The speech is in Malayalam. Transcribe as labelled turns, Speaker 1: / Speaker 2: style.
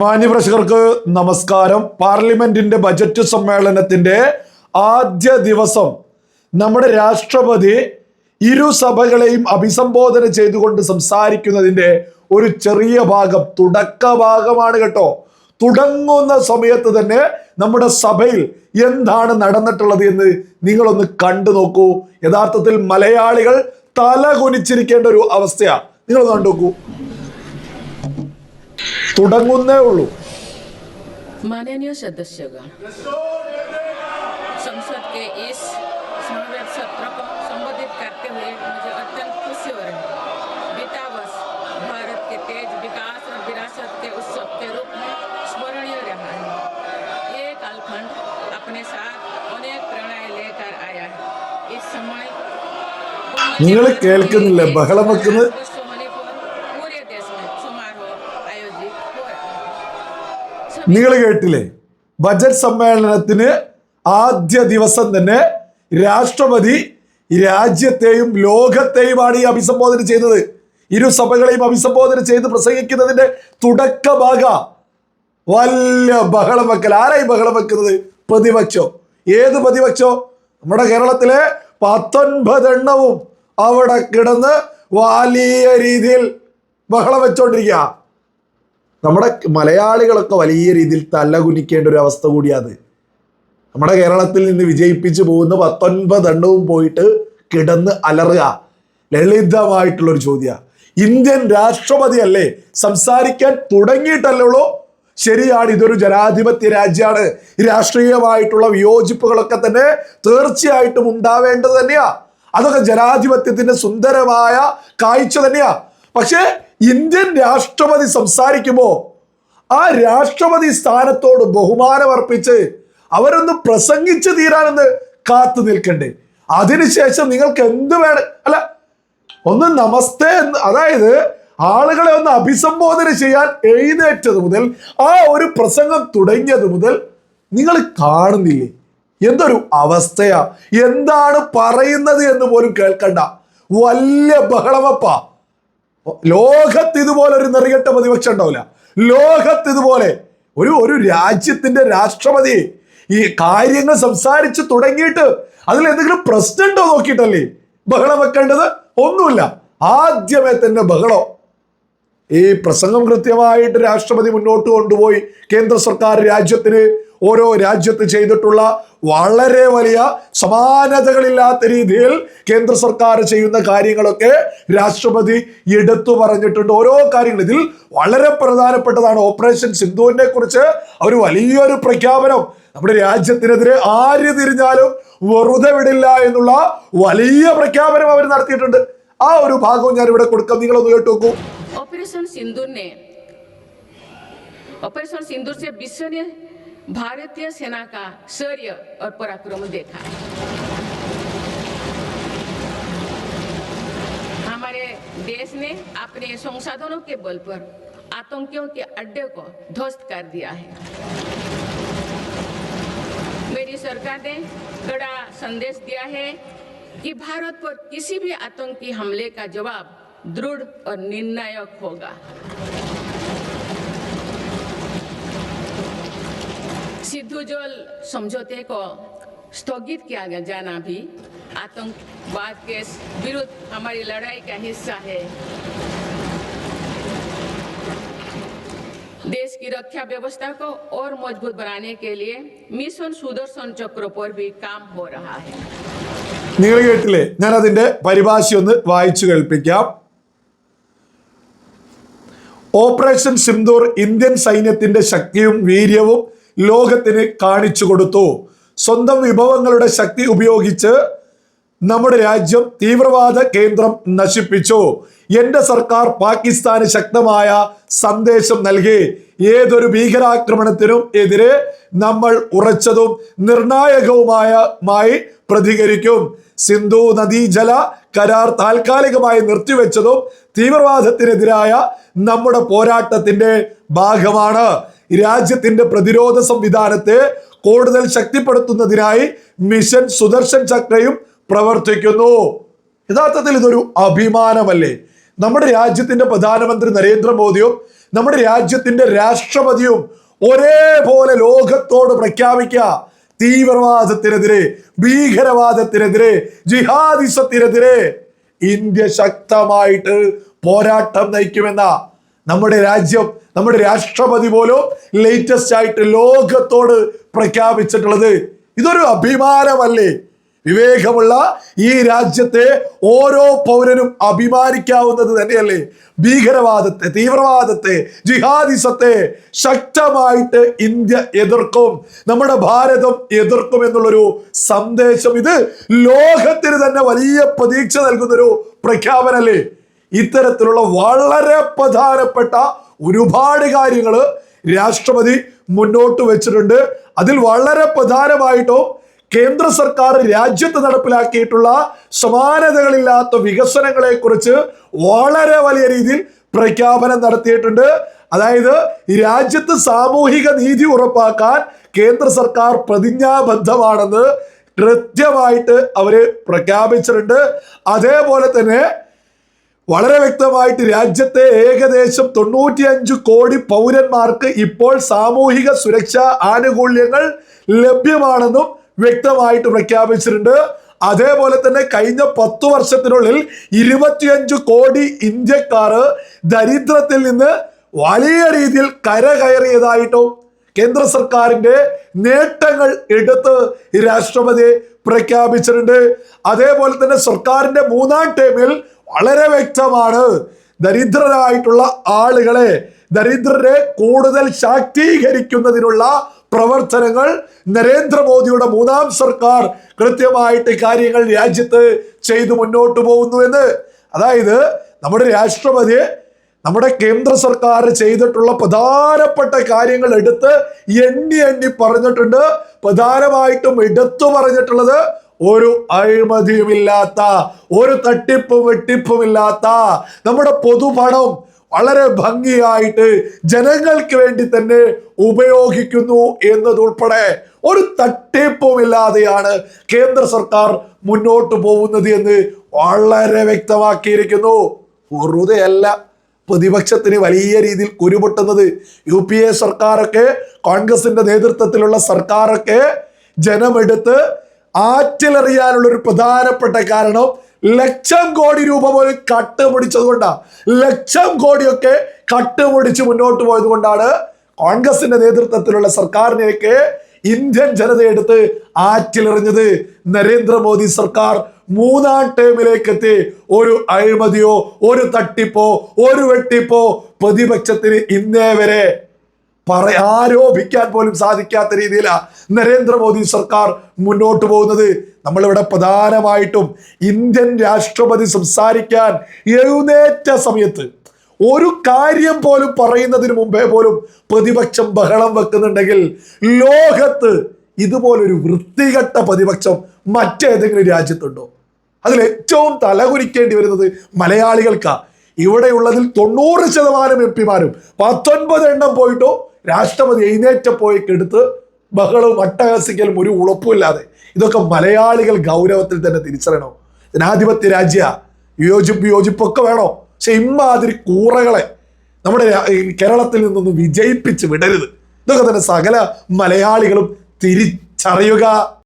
Speaker 1: മാന്യപ്രേക്ഷകർക്ക് നമസ്കാരം. പാർലമെന്റിന്റെ ബജറ്റ് സമ്മേളനത്തിന്റെ ആദ്യ ദിവസം നമ്മുടെ രാഷ്ട്രപതി ഇരു സഭകളെയും അഭിസംബോധന ചെയ്തുകൊണ്ട് സംസാരിക്കുന്നതിന്റെ ഒരു ചെറിയ ഭാഗം തുടക്ക ഭാഗമാണ് കേട്ടോ. തുടങ്ങുന്ന സമയത്ത് തന്നെ നമ്മുടെ സഭയിൽ എന്താണ് നടന്നിട്ടുള്ളത് എന്ന് നിങ്ങളൊന്ന് കണ്ടു നോക്കൂ. യഥാർത്ഥത്തിൽ മലയാളികൾ തല കുനിച്ചിരിക്കേണ്ട ഒരു അവസ്ഥയാണ് നിങ്ങൾ കണ്ടു നോക്കൂ. തുടങ്ങുന്നേ ഉള്ളൂ
Speaker 2: माननीय सदस्यगण संसद के इस समावेश सत्र को संबोधित करते हुए मुझे अत्यंत खुशी हो रही है बीता वर्ष भारत के तेज विकास और विरासत के उत्सव के रूप में स्मरणीय रहा है ये कालखंड अपने साथ अनेक प्रेरणाएं लेकर आया है इस समय
Speaker 1: നിങ്ങൾ കേൾക്കുന്നില്ലേ ബഹളം വെക്കുന്നത് നിങ്ങൾ കേട്ടില്ലേ? ബജറ്റ് സമ്മേളനത്തിന് ആദ്യ ദിവസം തന്നെ രാഷ്ട്രപതി രാജ്യത്തെയും ലോകത്തെയുമാണ് ഈ അഭിസംബോധന ചെയ്തത് ഇരു സഭകളെയും അഭിസംബോധന ചെയ്ത് പ്രസംഗിക്കുന്നതിന്റെ തുടക്ക ഭാഗ വല്ല ബഹളം വെക്കൽ. ആരായി ബഹളം വെക്കുന്നത്? പ്രതിപക്ഷോ. ഏത് പ്രതിപക്ഷോ? നമ്മുടെ കേരളത്തിലെ പത്തൊൻപതെണ്ണവും അവിടെ കിടന്ന് വലിയ രീതിയിൽ ബഹളം വെച്ചോണ്ടിരിക്കുക നമ്മുടെ മലയാളികളൊക്കെ വലിയ രീതിയിൽ തലകുനിക്കേണ്ട ഒരു അവസ്ഥ കൂടിയാത്. നമ്മുടെ കേരളത്തിൽ നിന്ന് വിജയിപ്പിച്ചു പോകുന്ന പത്തൊൻപത് എണ്ണവും പോയിട്ട് കിടന്ന് അലറുക. ലളിതമായിട്ടുള്ളൊരു ചോദ്യ. ഇന്ത്യൻ രാഷ്ട്രപതി അല്ലേ സംസാരിക്കാൻ തുടങ്ങിയിട്ടല്ലുള്ളൂ ശരിയാണ് ഇതൊരു ജനാധിപത്യ രാജ്യമാണ്. രാഷ്ട്രീയമായിട്ടുള്ള വിയോജിപ്പുകളൊക്കെ തന്നെ തീർച്ചയായിട്ടും ഉണ്ടാവേണ്ടത് തന്നെയാ. അതൊക്കെ ജനാധിപത്യത്തിന്റെ സുന്ദരമായ കാഴ്ച തന്നെയാ. പക്ഷേ ഇന്ത്യൻ രാഷ്ട്രപതി സംസാരിക്കുമ്പോ ആ രാഷ്ട്രപതി സ്ഥാനത്തോട് ബഹുമാനമർപ്പിച്ച് അവരൊന്ന് പ്രസംഗിച്ചു തീരാനെന്ന് കാത്തു നിൽക്കണ്ടേ. അതിനുശേഷം നിങ്ങൾക്ക് എന്ത് വേണം? അല്ല ഒന്ന് നമസ്തേ എന്ന് അതായത് ആളുകളെ ഒന്ന് അഭിസംബോധന ചെയ്യാൻ എഴുന്നേറ്റത് മുതൽ ആ ഒരു പ്രസംഗം തുടങ്ങിയത് മുതൽ നിങ്ങൾ കാണുന്നില്ലേ? എന്തൊരു അവസ്ഥയാ? എന്താണ് പറയുന്നത് എന്ന് പോലും കേൾക്കണ്ട. വലിയ ബഹളമപ്പാ. ലോകത്ത് ഇതുപോലെ ഒരു നെറികെട്ട പ്രതിപക്ഷം ഉണ്ടാവില്ല. ലോകത്ത് ഇതുപോലെ ഒരു ഒരു രാജ്യത്തിന്റെ രാഷ്ട്രപതി ഈ കാര്യങ്ങൾ സംസാരിച്ച് തുടങ്ങിയിട്ട് അതിൽ എന്തെങ്കിലും പ്രശ്നം ഉണ്ടോ നോക്കിയിട്ടല്ലേ? ബഹളം വെക്കേണ്ടത് ഒന്നുമില്ല. ആദ്യമേ തന്നെ ബഹളം. ഈ പ്രസംഗം കൃത്യമായിട്ട് രാഷ്ട്രപതി മുന്നോട്ട് കൊണ്ടുപോയി. കേന്ദ്ര സർക്കാർ രാജ്യത്തിന് ഓരോ രാജ്യത്ത് ചെയ്തിട്ടുള്ള വളരെ വലിയ സമാനതകളില്ലാത്ത രീതിയിൽ കേന്ദ്ര സർക്കാർ ചെയ്യുന്ന കാര്യങ്ങളൊക്കെ രാഷ്ട്രപതി എടുത്തു പറഞ്ഞിട്ടുണ്ട്. ഓരോ കാര്യങ്ങൾ ഇതിൽ വളരെ പ്രധാനപ്പെട്ടതാണ് ഓപ്പറേഷൻ സിന്ധുവിനെ കുറിച്ച് അവർ വലിയൊരു പ്രഖ്യാപനം. നമ്മുടെ രാജ്യത്തിനെതിരെ ആര് തിരിഞ്ഞാലും വെറുതെ വിടില്ല എന്നുള്ള വലിയ പ്രഖ്യാപനം അവർ നടത്തിയിട്ടുണ്ട്. ആ ഒരു ഭാഗവും ഞാൻ ഇവിടെ കൊടുക്കാം. നിങ്ങളൊന്ന് കേട്ടു നോക്കൂ.
Speaker 2: ഓപ്പറേഷൻ സിന്ധുവിനെ ഓപ്പറേഷൻ സിന്ധു भारतीय सेना का शौर्य और पराक्रम देखा। हमारे देश ने अपने संसाधनों के बल पर आतंकियों के अड्डे को ध्वस्त कर दिया है। मेरी सरकार ने कड़ा संदेश दिया है कि भारत पर किसी भी आतंकी हमले का जवाब दृढ़ और निर्णायक होगा। सिद्धू जल समझौते को स्थगित किया गया जाना भी आतंकवाद के विरुद्ध हमारी लड़ाई का हिस्सा है देश की रक्षा व्यवस्था को और मजबूत बनाने के लिए मिशन सुदर्शन चक्र पर भी काम हो रहा है
Speaker 1: നിങ്ങൾ കേട്ടില്ലേ ഞാൻ അതിന്റെ പരിഭാഷ ഒന്ന് വായിച്ചു കേൾപ്പിക്കാം ഓപ്പറേഷൻ സിന്ദൂർ ഇന്ത്യൻ സൈന്യത്തിന്റെ ശക്തിയും വീര്യവും ലോകത്തിന് കാണിച്ചു കൊടുത്തു. സ്വന്തം വിഭവങ്ങളുടെ ശക്തി ഉപയോഗിച്ച് നമ്മുടെ രാജ്യം തീവ്രവാദ കേന്ദ്രം നശിപ്പിച്ചു. എന്റെ സർക്കാർ പാകിസ്ഥാന് ശക്തമായ സന്ദേശം നൽകി. ഏതൊരു ഭീകരാക്രമണത്തിനും എതിരെ നമ്മൾ ഉറച്ചതും നിർണായകവുമായ മായി പ്രതികരിക്കും. സിന്ധു നദീജല കരാർ താൽക്കാലികമായി നിർത്തിവെച്ചതും തീവ്രവാദത്തിനെതിരായ നമ്മുടെ പോരാട്ടത്തിന്റെ ഭാഗമാണ്. രാജ്യത്തിന്റെ പ്രതിരോധ സംവിധാനത്തെ കൂടുതൽ ശക്തിപ്പെടുത്തുന്നതിനായി മിഷൻ സുദർശൻ ചക്രയും പ്രവർത്തിക്കുന്നു. യഥാർത്ഥത്തിൽ ഇതൊരു അഭിമാനമല്ലേ? നമ്മുടെ രാജ്യത്തിന്റെ പ്രധാനമന്ത്രി നരേന്ദ്രമോദിയും നമ്മുടെ രാജ്യത്തിന്റെ രാഷ്ട്രപതിയും ഒരേപോലെ ലോകത്തോട് പ്രഖ്യാപിക്കുക. തീവ്രവാദത്തിനെതിരെ ഭീകരവാദത്തിനെതിരെ ജിഹാദിസത്തിനെതിരെ ഇന്ത്യ ശക്തമായിട്ട് പോരാട്ടം നയിക്കുമെന്ന നമ്മുടെ രാജ്യം നമ്മുടെ രാഷ്ട്രപതി പോലും ലേറ്റസ്റ്റ് ആയിട്ട് ലോകത്തോട് പ്രഖ്യാപിച്ചിട്ടുള്ളത് ഇതൊരു അഭിമാനമല്ലേ? വിവേകമുള്ള ഈ രാജ്യത്തെ ഓരോ പൗരനും അഭിമാനിക്കാവുന്നത് തന്നെയല്ലേ? ഭീകരവാദത്തെ തീവ്രവാദത്തെ ജിഹാദിസത്തെ ശക്തമായിട്ട് ഇന്ത്യ എതിർക്കും നമ്മുടെ ഭാരതം എതിർക്കും എന്നുള്ളൊരു സന്ദേശം. ഇത് ലോകത്തിന് തന്നെ വലിയ പ്രതീക്ഷ നൽകുന്നൊരു പ്രഖ്യാപനല്ലേ ഇത്തരത്തിലുള്ള വളരെ പ്രധാനപ്പെട്ട ഒരുപാട് കാര്യങ്ങൾ രാഷ്ട്രപതി മുന്നോട്ട് വെച്ചിട്ടുണ്ട്. അതിൽ വളരെ പ്രധാനമായിട്ടും കേന്ദ്ര സർക്കാർ രാജ്യത്ത് നടപ്പിലാക്കിയിട്ടുള്ള സമാനതകളില്ലാത്ത വികസനങ്ങളെ കുറിച്ച് വളരെ വലിയ രീതിയിൽ പ്രഖ്യാപനം നടത്തിയിട്ടുണ്ട്. അതായത് രാജ്യത്ത് സാമൂഹിക നീതി ഉറപ്പാക്കാൻ കേന്ദ്ര സർക്കാർ പ്രതിജ്ഞാബദ്ധമാണെന്ന് കൃത്യമായിട്ട് അവർ പ്രഖ്യാപിച്ചിട്ടുണ്ട്. അതേപോലെ തന്നെ വളരെ വ്യക്തമായിട്ട് രാജ്യത്തെ ഏകദേശം തൊണ്ണൂറ്റിയഞ്ച് കോടി പൗരന്മാർക്ക് ഇപ്പോൾ സാമൂഹിക സുരക്ഷാ ആനുകൂല്യങ്ങൾ ലഭ്യമാണെന്നും വ്യക്തമായിട്ട് പ്രഖ്യാപിച്ചിട്ടുണ്ട്. അതേപോലെ തന്നെ കഴിഞ്ഞ പത്തു വർഷത്തിനുള്ളിൽ ഇരുപത്തിയഞ്ച് കോടി ഇന്ത്യക്കാർ ദരിദ്രത്തിൽ നിന്ന് വലിയ രീതിയിൽ കരകയറിയതായിട്ടും കേന്ദ്ര സർക്കാരിന്റെ നേട്ടങ്ങൾ എടുത്ത് രാഷ്ട്രപതി പ്രഖ്യാപിച്ചിട്ടുണ്ട്. അതേപോലെ തന്നെ സർക്കാരിന്റെ മൂന്നാം ടേമിൽ വളരെ വ്യക്തമാണ്. ദരിദ്രരായിട്ടുള്ള ആളുകളെ ദരിദ്രരെ കൂടുതൽ ശാക്തീകരിക്കുന്നതിനുള്ള പ്രവർത്തനങ്ങൾ നരേന്ദ്രമോദിയുടെ മൂന്നാം സർക്കാർ കൃത്യമായിട്ട് കാര്യങ്ങൾ രാജ്യത്ത് ചെയ്തു മുന്നോട്ട് പോകുന്നു എന്ന്. അതായത് നമ്മുടെ രാഷ്ട്രപതി നമ്മുടെ കേന്ദ്ര സർക്കാർ ചെയ്തിട്ടുള്ള പ്രധാനപ്പെട്ട കാര്യങ്ങൾ എടുത്ത് എണ്ണി എണ്ണി പറഞ്ഞിട്ടുണ്ട്. പ്രധാനമായിട്ടും എടുത്തു പറഞ്ഞിട്ടുള്ളത് ഒരു അഴിമതിയുമില്ലാത്ത ഒരു തട്ടിപ്പും വെട്ടിപ്പുമില്ലാത്ത നമ്മുടെ പൊതുപണം വളരെ ഭംഗിയായിട്ട് ജനങ്ങൾക്ക് വേണ്ടി തന്നെ ഉപയോഗിക്കുന്നു എന്നതുൾപ്പെടെ ഒരു തട്ടിപ്പുമില്ലാതെയാണ് കേന്ദ്ര സർക്കാർ മുന്നോട്ട് പോകുന്നത് എന്ന് വളരെ വ്യക്തമാക്കിയിരിക്കുന്നു. വെറുതെയല്ല പ്രതിപക്ഷത്തിന് വലിയ രീതിയിൽ കുരുപൊട്ടുന്നത് യു പി എ സർക്കാരൊക്കെ കോൺഗ്രസിന്റെ നേതൃത്വത്തിലുള്ള സർക്കാരൊക്കെ ജനമെടുത്ത് ആറ്റിലെറിയാനുള്ള ഒരു പ്രധാനപ്പെട്ട കാരണം ലക്ഷം കോടി രൂപ പോലും കട്ടുപിടിച്ചത് കൊണ്ടാണ് ലക്ഷം കോടിയൊക്കെ കട്ടുപിടിച്ച് മുന്നോട്ട് പോയത് കൊണ്ടാണ് കോൺഗ്രസിന്റെ നേതൃത്വത്തിലുള്ള സർക്കാരിനെയൊക്കെ ഇന്ത്യൻ ജനതയെടുത്ത് ആറ്റിലെറിഞ്ഞത്. നരേന്ദ്രമോദി സർക്കാർ മൂന്നാം ടേമിലേക്ക് എത്തി ഒരു അഴിമതിയോ ഒരു തട്ടിപ്പോ ഒരു വെട്ടിപ്പോ പ്രതിപക്ഷത്തിന് ഇന്നേ വരെ പറ ആരോപിക്കാൻ പോലും സാധിക്കാത്ത രീതിയിലാണ് നരേന്ദ്രമോദി സർക്കാർ മുന്നോട്ട് പോകുന്നത്. നമ്മളിവിടെ പ്രധാനമായിട്ടും ഇന്ത്യൻ രാഷ്ട്രപതി സംസാരിക്കാൻ എഴുന്നേറ്റ സമയത്ത് ഒരു കാര്യം പോലും പറയുന്നതിന് മുമ്പേ പോലും പ്രതിപക്ഷം ബഹളം വെക്കുന്നുണ്ടെങ്കിൽ ലോകത്ത് ഇതുപോലൊരു വൃത്തികെട്ട പ്രതിപക്ഷം മറ്റേതെങ്കിലും രാജ്യത്തുണ്ടോ? അതിൽ ഏറ്റവും തലകുനിക്കേണ്ടി വരുന്നത് മലയാളികൾക്കാണ് ഇവിടെയുള്ളതിൽ തൊണ്ണൂറ് ശതമാനം എം പിമാരും പത്തൊൻപത് എണ്ണം പോയിട്ടോ രാഷ്ട്രപതി എഴുന്നേറ്റപ്പോയിക്കെടുത്ത് ബഹളവും അട്ടഹസിക്കലും ഒരു ഉളപ്പുമില്ലാതെ ഇതൊക്കെ മലയാളികൾ ഗൗരവത്തിൽ തന്നെ തിരിച്ചറിയണോ. ജനാധിപത്യ രാജ്യ യോജിപ്പ് യോജിപ്പൊക്കെ വേണോ? പക്ഷെ ഇമ്മാതിരി കൂറകളെ നമ്മുടെ കേരളത്തിൽ നിന്നൊന്ന് വിജയിപ്പിച്ച് വിടരുത്. ഇതൊക്കെ തന്നെ സകല മലയാളികളും തിരിച്ചറിയുക.